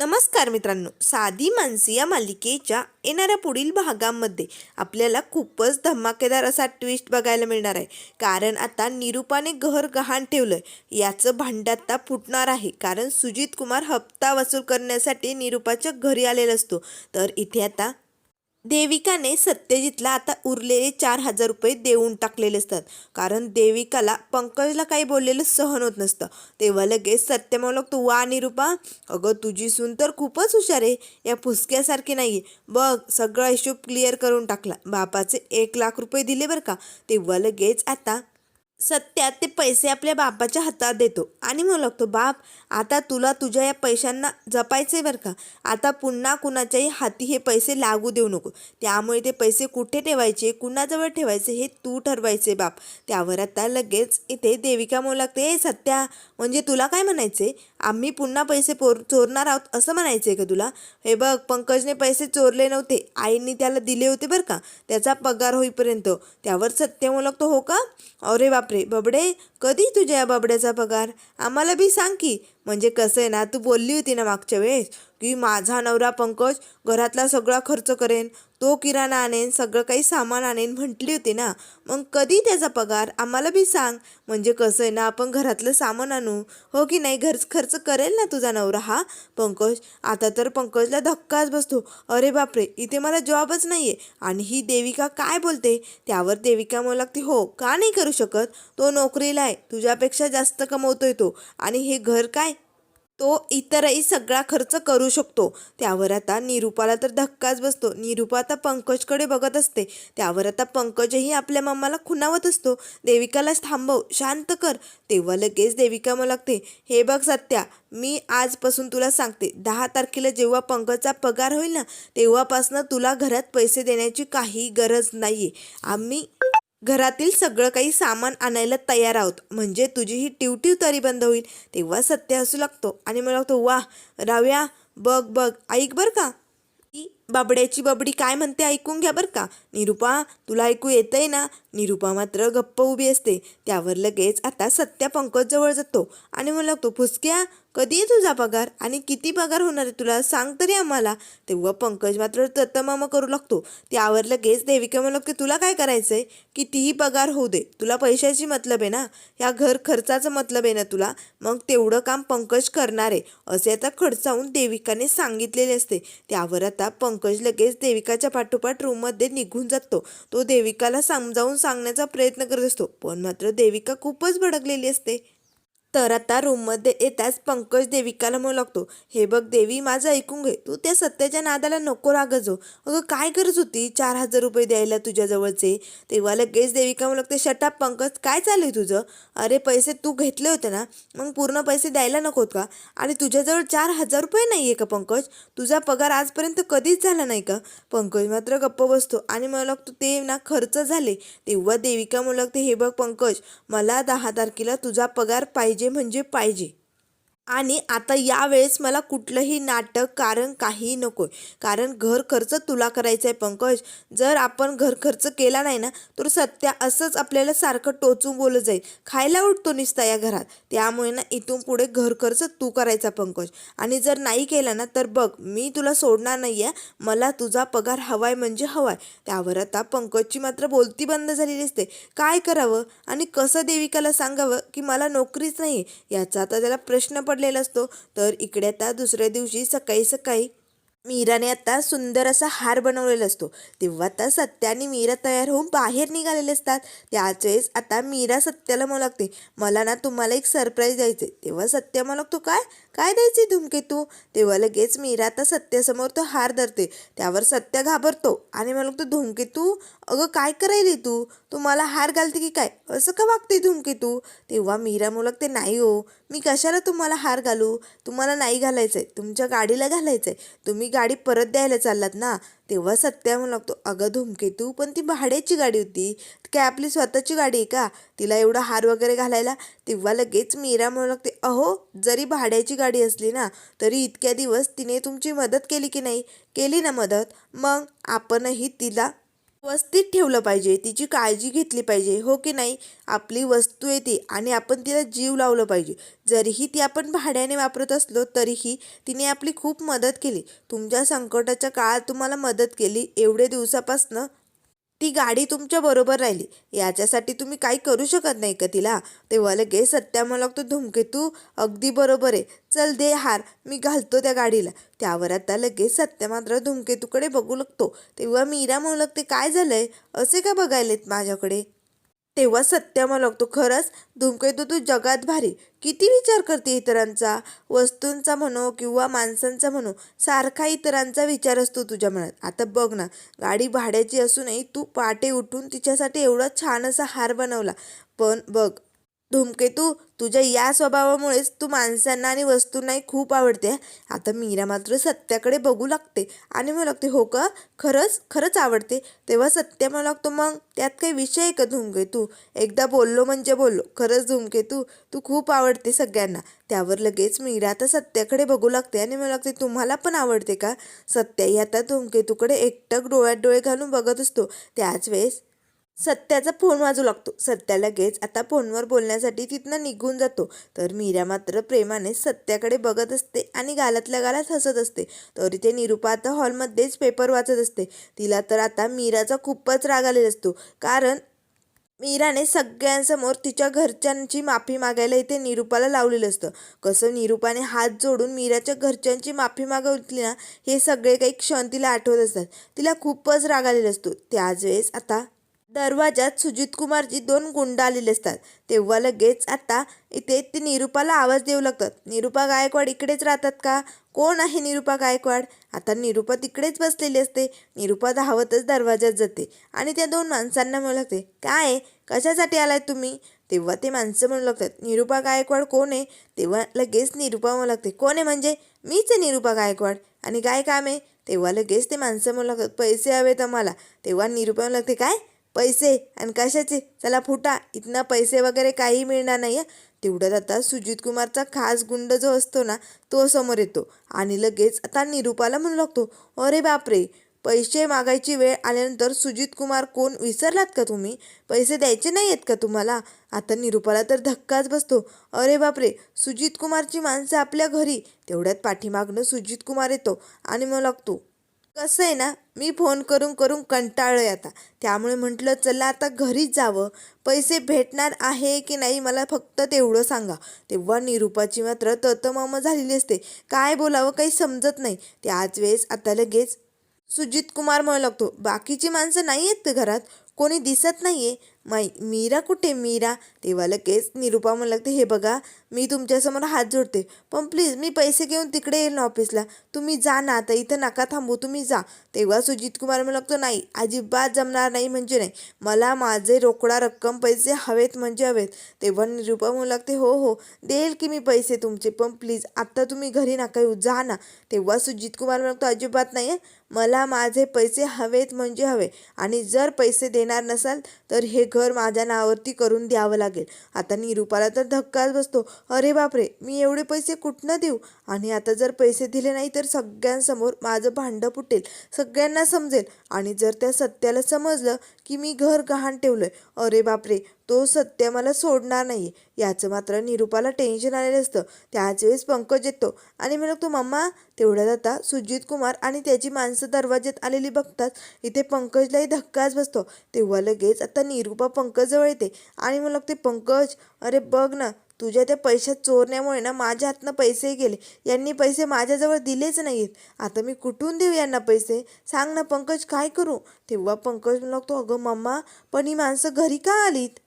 नमस्कार मित्रांनो. साधी माणसी या मालिकेच्या येणाऱ्या पुढील भागामध्ये आपल्याला खूपच धमाकेदार असा ट्विस्ट बघायला मिळणार आहे. कारण आता निरूपाने घर गहाण ठेवलं याचं भांडं आता फुटणार आहे. कारण सुजित कुमार हप्ता वसूल करण्यासाठी निरूपाच्या घरी आलेला असतो. तर इथे आता देविकाने सत्यजितला आता उरलेले चार हजार रुपये देऊन टाकलेले असतात. कारण देविकाला पंकजला काही बोललेलं सहन होत नसतं. तेव्हा लगेच सत्य म्हणू तू वा निरूपा अगं तुझी सून तर खूपच हुशार आहे. या फुसक्यासारखी नाही. बघ सगळा हिशोब क्लिअर करून टाकला. बापाचे एक लाख रुपये दिले बरं का? तेव्हा लगेच आता सत्यात ते पैसे आपल्या बापाच्या हातात देतो. आणि म्हणू लागतो बाप आता तुला तुझ्या या पैशांना जपायचे बरं का? आता पुन्हा कुणाच्याही हाती हे पैसे लागू देऊ नको. त्यामुळे ते पैसे कुठे ठेवायचे कुणाजवळ ठेवायचे हे तू ठरवायचे बाप. त्यावर आता लगेच इथे देविका म्हणू लागते "ए सत्या म्हणजे तुला काय म्हणायचे आम्ही पुन्हा पैसे पोर चोरणार आहोत असं म्हणायचे का तुला? हे बघ पंकजने पैसे चोरले नव्हते. आईंनी त्याला दिले होते बरं का? त्याचा पगार होईपर्यंत. त्यावर सत्य म्हणू लागतो हो का? अरे बाप बापरे बबडे कधी तुझ्या या बबड्याचा पगार? आम्हाला बी सांग की. म्हणजे कसं आहे ना तू बोलली होती ना मागच्या वेळेस की माझा नवरा पंकज घरातला सगळा खर्च करेन. तो किराणा आणेन सगळं काही सामान आणेन म्हटली होती ना. मग कधी त्याचा पगार? आम्हाला बी सांग. म्हणजे कसं आहे ना आपण घरातलं सामान आणू. हो की नाही? घर खर्च करेल ना तुझा नवरा? हा? पंकज आता तर पंकजला धक्काच बसतो. अरे बापरे इथे मला जॉबच नाही आहे आणि ही देविका काय बोलते? त्यावर देविका म्हणू लागते हो का नाही करू शकत? तो नोकरीला आहे. तुझ्यापेक्षा जास्त कमवतोय तो. आणि हे घर काय? तो इतरही सगळा खर्च करू शकतो. त्यावर आता निरूपाला तर धक्काच बसतो. निरूपा आता पंकजकडे बघत असते. त्यावर आता पंकजही आपल्या मम्माला खुणावत असतो. देविकालाच थांबव शांत कर. तेव्हा लगेच देविका मग लागते हे बघ सत्या मी आजपासून तुला सांगते दहा तारखेला जेव्हा पंकजचा पगार होईल ना तेव्हापासनं तुला घरात पैसे देण्याची काही गरज नाही आहे आम्ही घरातील सगळं काही सामान आणायला तयार आहोत. म्हणजे तुझी ही टिवटिव तरी बंद होईल. तेव्हा सत्य हसू लागतो. आणि मला लागतो वा राव्या बघ बघ. ऐक बरं का. ती बाबड्याची बाबडी काय म्हणते ऐकून घ्या बरं का. निरूपा तुला ऐकू येतंय ना? निरूपा मात्र गप्प उभी असते. त्यावर लगेच आता सत्या पंकज जवळ जातो आणि मला लागतो फुसक्या कधी तुझा पगार? आणि किती पगार होणार आहे तुला? सांग तरी आम्हाला. तेव्हा पंकज मात्र तत्तमामा करू लागतो. त्यावर लगेच देविका म्हणू लागते तुला काय करायचं आहे कितीही पगार होऊ दे. तुला पैशाची मतलब आहे ना? ह्या घर खर्चाचं मतलब आहे ना तुला? मग तेवढं काम पंकज करणार आहे. असे आता खडसावून देविकाने सांगितलेले असते. त्यावर आता पंकज लगेच देविकाच्या पाठोपाठ रूममध्ये निघून जातो. तो देविकाला समजावून सांगण्याचा प्रयत्न करत असतो. पण मात्र देविका खूपच भडकलेली असते. तर आता रूममध्ये येताच पंकज देविकाला म्हणू लागतो हे बघ देवी माझं ऐकून घे. तू त्या सत्याच्या नादाला नको रागजो अगं काय गरज होती चार हजार रुपये द्यायला तुझ्याजवळचे तेव्हा लगेच देविका म्हणू लागते शटाप पंकज काय चालू आहे तुझं? अरे पैसे तू घेतले होते ना मग पूर्ण पैसे द्यायला नकोत का? आणि तुझ्याजवळ चार हजार रुपये नाही आहे का पंकज? तुझा पगार आजपर्यंत कधीच झाला नाही का? पंकज मात्र गप्प बसतो आणि मला लागतो ते ना खर्च झाले. तेव्हा देविका म्हणू लागते हे बघ पंकज मला दहा तारखेला तुझा पगार पाहिजे म्हणजे पाहिजे. आणि आता यावेळेस मला कुठलंही नाटक कारण काही नको कारण घर खर्च तुला करायचं आहे पंकज. जर आपण घर खर्च केला नाही ना तर सत्या असंच आपल्याला सारखं टोचून बोलत जाईल. खायला उठतो निसता या घरात. त्यामुळे ना इथून पुढे घर खर्च तू करायचा पंकज. आणि जर नाही केला ना तर बघ मी तुला सोडणार नाही आहे मला तुझा पगार हवाय म्हणजे हवाय. त्यावर आता पंकजची मात्र बोलती बंद झालेली असते काय करावं? आणि कसं देविकाला सांगावं की मला नोकरीच नाही याचा आता त्याला प्रश्न पडलेला असतो. तर इकडे आता दुसऱ्या दिवशी सकाळी सकाळी मीराने आता सुंदर असा हार बनवलेला असतो. तेव्हा आता सत्या आणि मीरा तयार होऊन बाहेर निघालेले असतात. त्याच वेळेस आता मीरा सत्याला म्हणू लागते मला ना तुम्हाला एक सरप्राईज द्यायचं आहे तेव्हा सत्या म्हणू लागतो काय? काय द्यायचे धुमकेतू तेव्हा लगेच मीरा आता सत्यासमोर तो हार धरते. त्यावर सत्य घाबरतो. आणि मला तो धुमकेतू अगं काय करायली तू? तू मला हार घालते की काय? असं का वागते धुमकेतू तेव्हा मीरा मुलग ते नाही हो मी कशाला तुम्हाला हार घालू? तुम्हाला नाही घालायचं आहे तुमच्या गाडीला घालायचं आहे तुम्ही गाडी परत द्यायला चाललात ना? तेव्हा सत्या म्हणू लागतो अगं धुमकेतू पण ती भाड्याची गाडी होती. काय आपली स्वतःची गाडी आहे का? तिला एवढा हार वगैरे घालायला? तेव्हा लगेच मीरा म्हणू लागते अहो जरी भाड्याची गाडी असली ना तरी इतक्या दिवस तिने तुमची मदत केली की नाही? केली ना मदत? मग आपणही तिला व्यवस्थित ठेवलं पाहिजे तिची काळजी घेतली पाहिजे हो की नाही? आपली वस्तू आहे ती आणि आपण तिला जीव लावलं पाहिजे. जरीही ती आपण भाड्याने वापरत असलो तरीही तिने आपली खूप मदत केली. तुमच्या संकटाच्या काळात तुम्हाला मदत केली एवढे दिवसापासनं ती गाडी तुमच्या बरोबर राहिली. याच्यासाठी तुम्ही काही करू शकत नाही का तिला? तेव्हा लगेच सत्या मला लागतो धुमकेतू अगदी बरोबर आहे. चल दे हार मी घालतो त्या गाडीला. त्यावर आता लगेच सत्या मात्र धुमकेतूकडे बघू लागतो. तेव्हा मीरा म्हणू लागते काय झालंय? असे का बघायलेत माझ्याकडे? तेव्हा सत्य मला लागतो खरंच धूमकेतू तू जगात भारी. किती विचार करते इतरांचा? वस्तूंचा म्हणो किंवा माणसांचा म्हणो सारखा इतरांचा विचार असतो तुझ्या मनात. आता बघ ना गाडी भाड्याची असूनही तू पहाटे उठून तिच्यासाठी एवढा छान असा हार बनवला. पण बघ धूमकेतू तुझ्या या स्वभावामुळेच तू माणसांना आणि वस्तूंनाही खूप आवडते आता मीरा मात्र सत्याकडे बघू लागते आणि मला लागते हो का? खरंच? खरंच आवडते? तेव्हा सत्य मला लागतो मग त्यात काही विषय आहे का धूमकेतू एकदा बोललो म्हणजे बोललो. खरंच धूमकेतू तू? खूप आवडते सगळ्यांना. त्यावर लगेच मीरा आता सत्याकडे बघू लागते आणि मला लागते तुम्हाला पण आवडते का? सत्याही आता धूमकेतूकडे एकटक डोळ्यात डोळे घालून बघत असतो. त्याच वेळेस सत्याचा फोन वाजू लागतो. सत्या लगेच आता फोनवर बोलण्यासाठी तिथनं निघून जातो. तर मीरा मात्र प्रेमाने सत्याकडे बघत असते आणि गालातल्या गालात हसत असते. तरी ते निरुपा आता हॉलमध्येच पेपर वाचत असते. तिला तर आता मीराचा खूपच राग आलेला असतो. कारण मीराने सगळ्यांसमोर तिच्या घरच्यांची माफी मागायला इथे निरुपाला लावलेलं असतं. कसं निरुपाने हात जोडून मीराच्या घरच्यांची माफी मागवली ना हे सगळे काही क्षण तिला आठवत असतात. तिला खूपच राग आलेला असतो. त्याच वेळेस आता दरवाजात सुजितकुमारजी दोन गुंड आलेले असतात. तेव्हा लगेच आता इथे ते निरुपाला आवाज देऊ लागतात. निरुपा गायकवाड इकडेच राहतात का? कोण आहे निरुपा गायकवाड? आता निरुपा तिकडेच बसलेली असते. निरुपा धावतच दरवाजात जाते आणि त्या दोन माणसांना म्हणू लागते काय? आहे? कशासाठी आलाय तुम्ही? तेव्हा ते माणसं म्हणू लागतात निरुपा गायकवाड कोण आहे? तेव्हा लगेच निरुपा म्हणू लागते कोण आहे म्हणजे? मीच आहे निरुपा गायकवाड. आणि काय काम आहे? तेव्हा लगेच ते माणसं म्हणू लागतात पैसे हवेत आम्हाला. तेव्हा निरुपा म्हणू लागते काय? पैसे आणि कशाचे? चला फुटा. इथनं पैसे वगैरे काही मिळणार नाही आहे तेवढ्यात आता सुजित कुमारचा खास गुंड जो असतो ना तो समोर येतो आणि लगेच आता निरुपाला म्हणू लागतो अरे बापरे! पैसे मागायची वेळ आल्यानंतर सुजित कुमार कोण? विसरलात का तुम्ही? पैसे द्यायचे नाही आहेत का तुम्हाला? आता निरुपाला तर धक्काच बसतो अरे बापरे! सुजित कुमारची माणसं आपल्या घरी. तेवढ्यात पाठीमागणं सुजित कुमार येतो आणि मग लागतो कसं आहे ना मी फोन करून करून कंटाळलोय आता. त्यामुळे म्हटलं चला आता घरीच जावं. पैसे भेटणार आहे की नाही मला फक्त तेवढं सांगा. तेव्हा निरुपाची मात्र ततमम झालेली असते. काय बोलावं काही समजत नाही. त्याच वेळेस आता लगेच सुजित कुमार म्हणू लागतो बाकीची माणसं नाही आहेत घरात. कोणी दिसत नाही आहे माई मीरा कुठे? मीरा तेव्हा लगेच निरुपा म्हणू लागते. हे बघा मी तुमच्यासमोर हात जोडते. पण प्लीज मी पैसे घेऊन तिकडे येईल ना ऑफिसला तुम्ही जा ना आता इथं नका थांबू तुम्ही जा. तेव्हा सुजित कुमार म्हणू लागतो नाही अजिबात जमणार नाही म्हणजे नाही. मला माझे रोकडा रक्कम पैसे हवेत म्हणजे हवेत. तेव्हा निरुपा म्हणू लागते हो हो देईल की मी पैसे तुमचे पण प्लीज आत्ता तुम्ही घरी नका येऊ जा ना. तेव्हा सुजित कुमार म्हणतो अजिबात नाही मला माझे पैसे हवेत म्हणजे हवे. आणि जर पैसे देणार नसाल तर हे घर माझ्या नावावरती करून द्यावं लागेल. आता निरुपाला तर धक्काच बसतो. अरे बापरे मी एवढे पैसे कुठनं देऊ? आणि आता जर पैसे दिले नाही तर सगळ्यांसमोर माझं भांडं फुटेल. सगळ्यांना समजेल. आणि जर त्या सत्याला समजलं की मी घर गहाण ठेवलंय. अरे बापरे तो सत्य मला सोडणार नाही याचं मात्र निरुपाला टेन्शन आलेलं असतं. त्याच वेळेस पंकज येतो आणि म्हणतो तो मम्मा तेवढ्यात आता सुजित कुमार आणि त्याची माणसं दरवाज्यात आलेली बघतात. इथे पंकजलाही धक्काच बसतो. तेव्हा लगेच आता निरुपा पंकजजवळ येते आणि मग ते पंकज अरे बघ ना तुझ्या त्या पैशात चोरण्यामुळे ना माझ्या हातनं पैसे गेले. यांनी पैसे माझ्याजवळ दिलेच नाहीत. आता मी कुठून देऊ यांना पैसे? सांग ना पंकज काय करू? तेव्हा पंकज लागतो अगं मम्मा पण ही माणसं घरी का आलीत?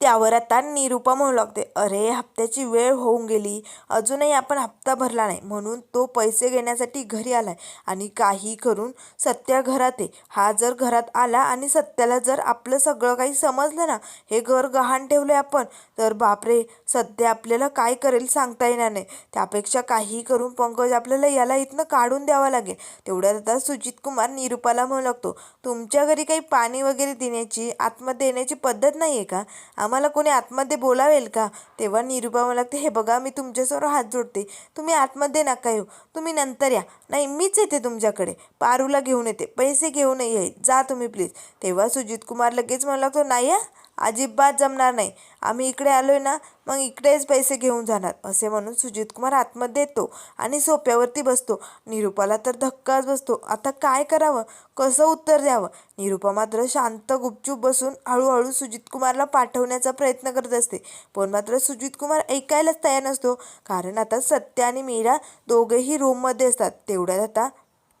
त्यावर आता निरुपा म्हणू लागते अरे हप्त्याची वेळ होऊन गेली. अजूनही आपण हप्ता भरला नाही. म्हणून तो पैसे घेण्यासाठी घरी आलाय आणि काही करून सत्या घरात आहे. हा जर घरात आला आणि सत्याला जर आपलं सगळं काही समजलं ना हे घर गहाण ठेवलंय आपण तर बापरे सध्या आपल्याला काय करेल सांगता येणार नाही. त्यापेक्षा काही करून पंकज आपल्याला याला इथनं काढून द्यावं लागेल. तेवढ्यात आता सुजित कुमार निरुपाला म्हणू लागतो तुमच्या घरी काही पाणी वगैरे देण्याची आतमध्ये देण्याची पद्धत नाही आहे का? आम्हाला कोणी आतमध्ये बोलावेल का? तेव्हा निरुपा मला लागते हे बघा मी तुमच्यासमोर हात जोडते. तुम्ही आतमध्ये नका येऊ. तुम्ही नंतर या. नाही मीच येते तुमच्याकडे. पारूला घेऊन येते. पैसे घेऊन येईल जा तुम्ही प्लीज तेव्हा सुजित कुमार लगेच मला लागतो नाही अजिबात जमणार नाही. आम्ही इकडे आलोय ना मग इकडेच पैसे घेऊन जाणार असे म्हणून सुजित कुमार आतमध्ये येतो आणि सोप्यावरती बसतो. निरुपाला तर धक्काच बसतो. आता काय करावं? कसं उत्तर द्यावं? निरुपा मात्र शांत गुपचूप बसून हळूहळू सुजित कुमारला पाठवण्याचा प्रयत्न करत असते. पण मात्र सुजित कुमार ऐकायलाच तयार नसतो. कारण आता सत्य आणि मीरा दोघेही रूममध्ये असतात. तेवढ्यात आता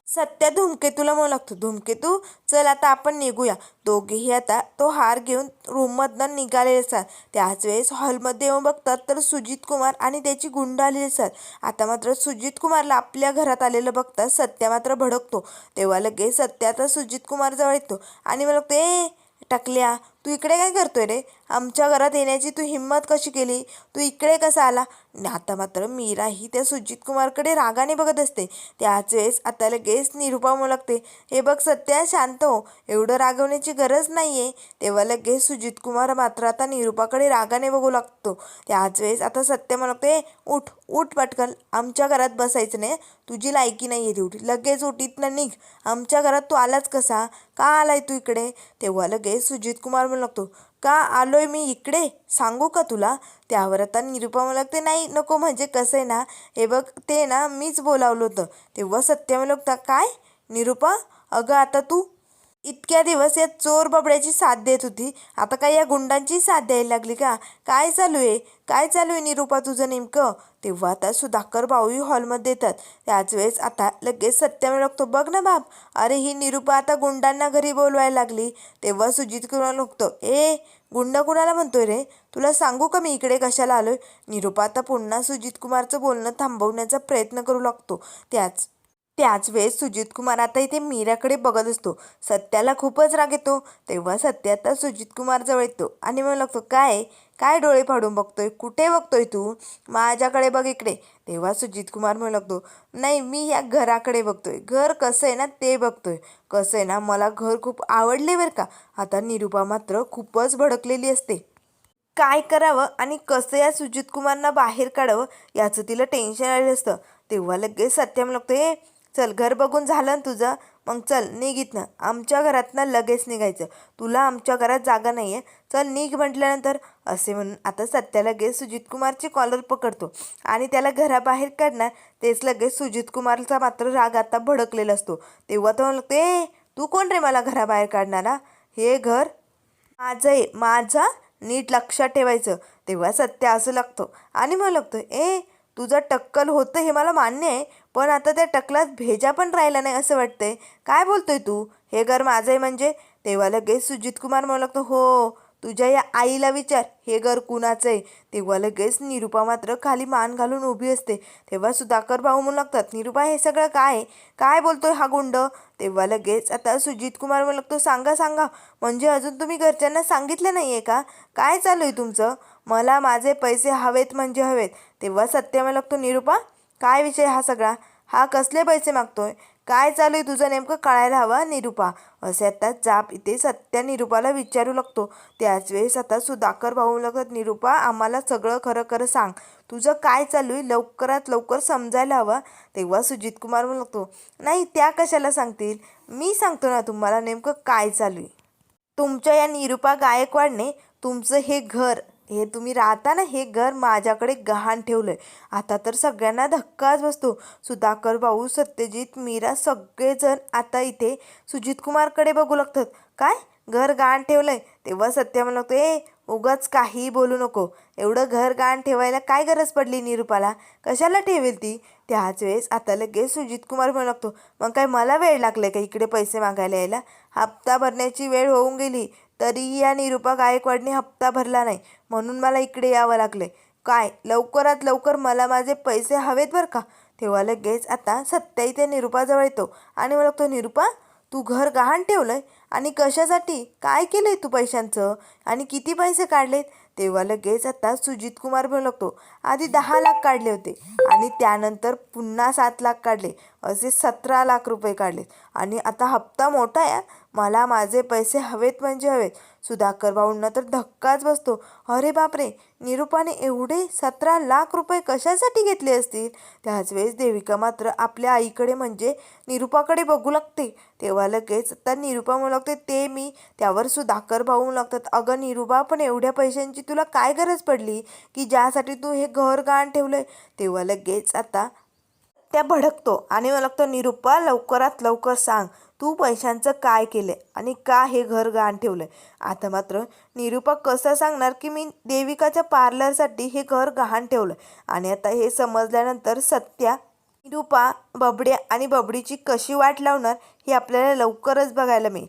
सत्या धूमकेतूला म्हणू लागतो. धूमकेतू चल आता आपण निघूया. दोघेही आता तो हार घेऊन रूममधनं निघालेले असतात. त्याच वेळेस हॉलमध्ये येऊन बघतात तर सुजित कुमार आणि त्याची गुंड आलेली असतात. आता मात्र सुजित कुमारला आपल्या घरात आलेलं बघतात सत्या मात्र भडकतो. तेव्हा लगेच सत्या आता सुजित कुमारजवळ येतो आणि मला लागतो ए तू इकडे काय करतोय रे? आमच्या घरात येण्याची तू हिंमत कशी केली? तू इकडे कसा आला? आता मात्र मीरा ही त्या सुजित कुमारकडे रागाने बघत असते. त्याच वेळेस आता लगेच निरुपा म्हणू लागते हे बघ सत्या शांत हो. एवढं रागवण्याची गरज नाही आहे तेव्हा लगेच सुजित कुमार मात्र आता निरुपाकडे रागाने बघू लागतो. त्याच वेळेस आता सत्य म्हणू उठ उठ पटकन आमच्या घरात बसायचं नाही. तुझी लायकी नाही आहे तेवढी. लगेच उठीतनं निघ. आमच्या घरात तू आलाच कसा? का आलाय तू इकडे? तेव्हा लगेच सुजित कुमार म्हणू लागतो का आलोय मी इकडे? सांगू का तुला? त्यावर आता निरुपा म्हणू लागते नाही नको. म्हणजे कसं आहे ना हे बघ ते ना मीच बोलावलं होतं. तेव्हा सत्य म्हणू लागता काय? निरुपा अगं आता तू इतक्या दिवस या चोर बबड्याची साथ देत होती. आता काय या गुंडांची साथ द्यायला लागली का? काय चालू आहे? काय चालू आहे निरुपा तुझं नेमकं? तेव्हा आता सुधाकर भाऊही हॉलमध्ये येतात त्याच वेळेस आता लगेच सत्य लागतो बघ ना बाप. अरे ही निरुपा आता गुंडांना घरी बोलवायला लागली. तेव्हा सुजित कुणाला लागतो ए गुंड कुणाला म्हणतोय रे? तुला सांगू का मी इकडे कशाला आलोय? निरूपा आता पुन्हा सुजित कुमारचं बोलणं थांबवण्याचा प्रयत्न करू लागतो. त्याच त्याच वेळेस सुजित कुमार आता इथे मीराकडे बघत असतो. सत्याला खूपच राग येतो. तेव्हा सत्य आता सुजित कुमारजवळ येतो आणि मग लागतो काय? काय डोळे फाडून बघतोय? कुठे बघतोय तू? माझ्याकडे बघ इकडे. तेव्हा सुजित कुमार म्हणू लागतो नाही मी या घराकडे बघतोय. घर कसं आहे ना ते बघतोय. कसं आहे ना मला घर खूप आवडले बरं का. आता निरुपा मात्र खूपच भडकलेली असते. काय करावं आणि कसं या सुजित कुमारना बाहेर काढावं? याचं तिला टेन्शन आलेलं असतं. तेव्हा लगेच सत्यम लागतो हे चल घर बघून झालं ना तुझं? मग चल निघित आमच्या घरातनं लगेच निघायचं. तुला आमच्या घरात जागा नाही आहे चल निघ म्हटल्यानंतर असे म्हणून आता सत्या लगेच सुजित कुमारची कॉलर पकडतो. आणि त्याला घराबाहेर काढणार तेच लगेच सुजित कुमारचा मात्र राग आता भडकलेला असतो. तेव्हा तो म्हणतो ए तू कोण रे मला घराबाहेर काढणारा हे घर माझं आहे. माझा नीट लक्षात ठेवायचं. तेव्हा सत्य असं लागतो. आणि मग लागतो ए तुझं टक्कल होतं हे मला मान्य आहे. पण आता त्या टकलात भेजा पण राहिला नाही असं वाटतंय. काय बोलतोय तू? हे घर माझं आहे म्हणजे? तेव्हा लगेच सुजित कुमार म्हणू लागतो हो तुझ्या या आईला विचार हे घर कुणाचं आहे तेव्हा लगेच निरुपा मात्र खाली मान घालून उभी असते. तेव्हा सुधाकर भाऊ म्हणू लागतात निरुपा हे सगळं काय? आहे? काय बोलतोय हा गुंड? तेव्हा लगेच आता सुजित कुमार म्हणू लागतो सांगा सांगा म्हणजे अजून तुम्ही घरच्यांना सांगितलं नाही आहे का? काय चालू आहे तुमचं? मला माझे पैसे हवेत म्हणजे हवेत. तेव्हा सत्य म्हणू लागतो निरुपा काय विषय हा सगळा? हा कसले पैसे मागतोय? काय चालू आहे तुझं नेमकं कळायला हवा? निरुपा. असे आता जाप इथे सत्या निरुपाला विचारू लागतो. त्याच वेळेस आता सुधाकर भाऊ लागत निरुपा आम्हाला सगळं खरं खरं सांग. तुझं काय चालू आहे? लवकरात लवकर समजायला हवं. तेव्हा सुजित कुमार म्हणू लागतो नाही त्या कशाला सांगतील? मी सांगतो ना तुम्हाला नेमकं काय चालू आहे. तुमच्या या निरुपा गायकवाडने तुमचं हे घर हे तुम्ही राहता ना हे घर माझ्याकडे गहाण ठेवलं आहे आता तर सगळ्यांना धक्काच बसतो. सुधाकर भाऊ सत्यजित मीरा सगळेजण आता इथे सुजित कुमारकडे बघू लागतात. काय? घर गहाण ठेवलं आहे तेव्हा सत्य म्हणतो लागतो ए उगाच काहीही बोलू नको. एवढं घर गहाण ठेवायला काय गरज पडली निरुपाला? कशाला ठेवेल ती? त्याच वेळेस आता लगेच सुजित कुमार म्हणू लागतो मग काय मला वेळ लागलाय का इकडे पैसे मागायला यायला? हप्ता भरण्याची वेळ होऊन गेली. तरीही या निरुपा गायकवाडने हप्ता भरला नाही. म्हणून मला इकडे यावं लागलंय. काय लवकरात लवकर मला माझे पैसे हवेत बरं का? तेव्हा लगेच आता सत्या इथे निरुपाजवळ येतो आणि मला तो निरुपा तू घर गहाण ठेवलंय? आणि कशासाठी? काय केलं आहे तू पैशांचं? आणि किती पैसे काढलेत? तेव्हा लगेच आता सुजित कुमार लागतो आधी दहा लाख काढले होते. आणि त्यानंतर पुन्हा सात लाख काढले. असे सतरा लाख रुपये काढले. आणि आता हप्ता मोठा आहे. मला माझे पैसे हवेत म्हणजे हवेत. सुधाकर भाऊंना तर धक्काच बसतो. अरे बापरे! निरूपाने एवढे सतरा लाख रुपये कशासाठी घेतले असतील? त्याच वेळेस देविका मात्र आपल्या आईकडे म्हणजे निरूपाकडे बघू लागते. तेव्हा लगेच आता निरूपा म्हणू लागते ते मी. त्यावर सुधाकर भाऊ लागतात अगं निरूपा पण एवढ्या पैशांची तुला काय गरज पडली? की ज्यासाठी तू हे घर गहाण ठेवलं आहे तेव्हा लगेच आता त्या भडकतो आणि मला लागतो निरुपा लवकरात लवकर सांग तू पैशांचं काय केलं आणि का हे घर गहाण ठेवलं आता मात्र निरुपा कसं सांगणार की मी देविकाच्या पार्लरसाठी हे घर गहाण ठेवलं आणि आता हे समजल्यानंतर सत्या निरुपा बबड्या आणि बबडीची कशी वाट लावणार हे आपल्याला लवकरच बघायला मिळेल.